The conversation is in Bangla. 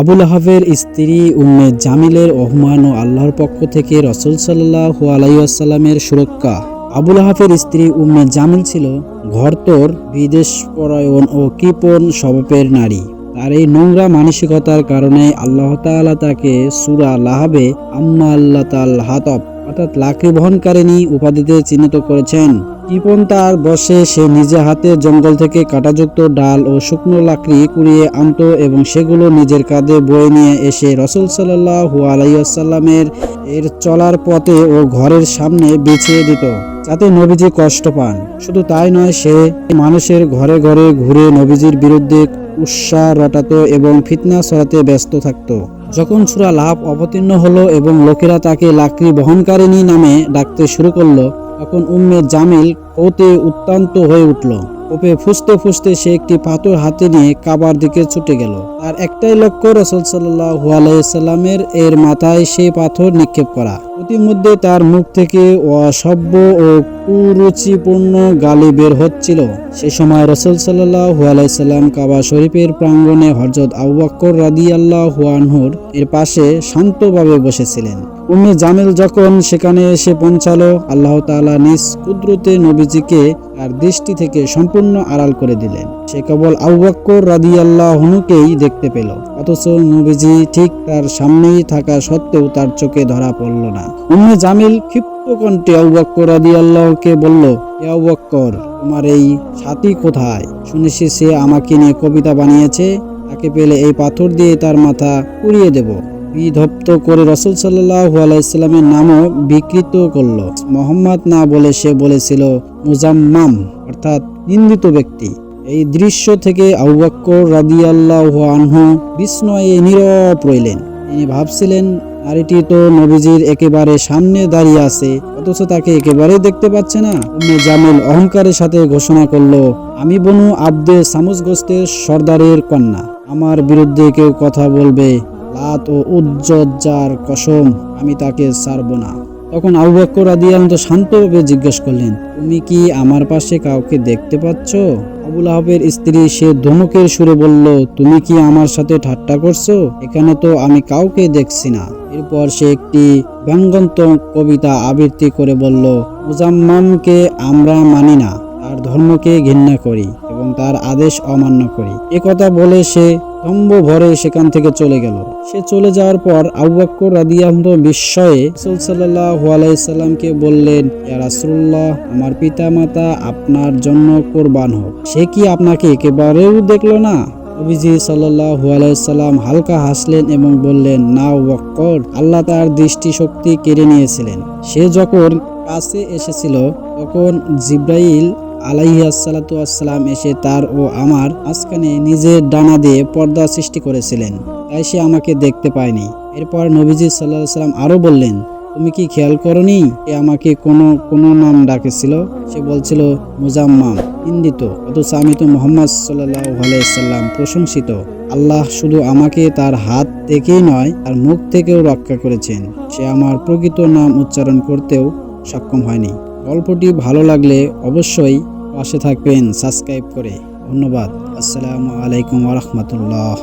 আবুল আহাবের স্ত্রী উম্মে জামিলের অহমান ও আল্লাহর পক্ষ থেকে রসুল সাল্লাহ আলাইসাল্লামের সুরক্ষা। আবুল আহাফের স্ত্রী উম্মে জামিল ছিল ঘরতর, বিদেশ পরায়ণ ও কৃপণ স্বভাবের নারী। তার এই নোংরা মানসিকতার কারণে আল্লাহ তাকে সুরা লাহাবে আম্মা আল্লাহ তাল হাতব অর্থাৎ লাকড়ি বহনকারিণী উপাধিতে চিহ্নিত করেছেন। কৃপণ তার বসে সে নিজে হাতে জঙ্গল থেকে কাঁটাযুক্ত ডাল ও শুকনো লাকড়ি কুড়িয়ে আনতো এবং সেগুলো নিজের কাঁধে বয়ে নিয়ে এসে রসুল সাল্লাহু আলাইসাল্লামের এর চলার পথে ও ঘরের সামনে বিছিয়ে দিত, যাতে নবীজি কষ্ট পান। শুধু তাই নয়, সে মানুষের ঘরে ঘরে ঘুরে নবীজির বিরুদ্ধে উৎসাহ রটাত এবং ফিতনা ছড়াতে ব্যস্ত থাকতো। যখন সুরা লাভ অবতীর্ণ হলো এবং লোকেরা তাকে লাকড়ি বহনকারিণী নামে ডাকতে শুরু করল, তখন উম্মে জামিল ওতে উত্তান্ত হয়ে উঠল। ওপে ফুসতে ফুসতে সে একটি পাথর হাতে নিয়ে কাবার দিকে ছুটে গেল। আর একটাই লক্ষ্য রসুল সাল্লাহ আলাইসাল্লামের এর মাথায় সেই পাথর নিক্ষেপ করা। ইতিমধ্যে তার মুখ থেকে অসভ্য ও কুরুচিপূর্ণ গালি বের হচ্ছিল। সে সময় রসুল সাল্লাহু আলাইসাল্লাম কাবা শরীফের প্রাঙ্গণে হজরত আবু রাদি আল্লাহ আনহুর এর পাশে শান্তভাবে বসেছিলেন। উম্মে জামিল যখন সেখানে এসে পৌঁছালো, আল্লাহ তাআলা নিজ কুদরতে নবীজিকে তার দৃষ্টি থেকে সম্পূর্ণ আড়াল করে দিলেন। সে কেবল আবু রাদি আল্লাহনুকেই দেখতে পেল, অথচ নবীজি ঠিক তার সামনেই থাকা সত্ত্বেও তার চোখে ধরা পড়ল না। উম্মে জামিল ক্ষিপ্ত কণ্ঠে আবু বক্কর রাদি আল্লাহকে বলল, "এ আবু বক্কর, তোমার এই সাথী কোথায়? শুনেছি সে আমাকে নিয়ে কবিতা বানিয়েছে, তাকে পেলে এই পাথর দিয়ে তার মাথা উড়িয়ে দেব। বিধপ্ত করে রসুল সাল্লাহ আলাইস্লামের নামও বিকৃত করল। মোহাম্মদ না বলে সে বলেছিল, মুজাম্মাম অর্থাৎ নিন্দিত ব্যক্তি। এই দৃশ্য থেকে আউবাক্কর রাদিয়াল্লাহু আনহু বিস্ময়ে নীরব রইলেন। তিনি ভাবছিলেন নারীটি তো নবীজির একেবারে সামনে দাঁড়িয়ে আছে, অথচ তাকে একেবারেই দেখতে পাচ্ছে না। জামিল অহংকারের সাথে ঘোষণা করল, আমি বনু আব্দে সামুজ গোস্তের সর্দারের কন্যা। আমার বিরুদ্ধে কেউ কথা বলবে, লাত ও উজ্জ্বজার কসম, আমি তাকে ছাড়ব না। তখন আবু বক্কর রাদিয়াল্লাহু তো শান্তভাবে জিজ্ঞেস করলেন, তুমি কি আমার পাশে কাউকে দেখতে পাচ্ছ? আবুল আহাবের স্ত্রী সে ধনুকের সুরে বলল, তুমি কি আমার সাথে ঠাট্টা করছ? এখানে তো আমি কাউকে দেখছি না। এরপর সে একটি ব্যঙ্গন্ত কবিতা আবৃত্তি করে বলল, মুজাম্মামকে আমরা মানি না আর ধর্মকে ঘৃণা করি। এবং তার আদেশ অমান্য করি। একথা বলে সে স্তম্ভ ভরে সেখান থেকে চলে গেল। সে চলে যাওয়ার পর আবু বক্কর রাদিয়াল্লাহু বিস্ময়ে রাসূল আলাইহি বললেন, ইয়া রাসূলুল্লাহ, আমার পিতামাতা আপনার জন্য কোরবান হোক। সে কি আপনাকে একেবারেও দেখল না? নবীজি সাল্লাল্লাহু আলাইহি সাল্লাম হালকা হাসলেন এবং বললেন, না বক্কর, আল্লাহ তার দৃষ্টি শক্তি কেড়ে নিয়েছিলেন। সে যখন কাছে এসেছিল, তখন জিব্রাইল আলাইহাসালাম এসে তার ও আমার মাঝখানে নিজের ডানা দিয়ে পর্দা সৃষ্টি করেছিলেন। তাই সে আমাকে দেখতে পায়নি। এরপর নবীজি সাল্লাহ সাল্লাম আরও বললেন, তুমি কি খেয়াল করনি? এ আমাকে কোনো কোনো নাম ডাকেছিল? সে বলছিল, মুজাম্মাম, নিন্দিত, অথচ আমি তো মোহাম্মদ সাল্লাহ আলাইসাল্লাম প্রশংসিত। আল্লাহ শুধু আমাকে তার হাত থেকেই নয়, তার মুখ থেকেও রক্ষা করেছেন। সে আমার প্রকৃত নাম উচ্চারণ করতেও সক্ষম হয়নি। গল্পটি ভালো লাগলে অবশ্যই পাশে থাকবেন সাবস্ক্রাইব করে। ধন্যবাদ। আসসালামু আলাইকুম ওরহমতুল্লাহ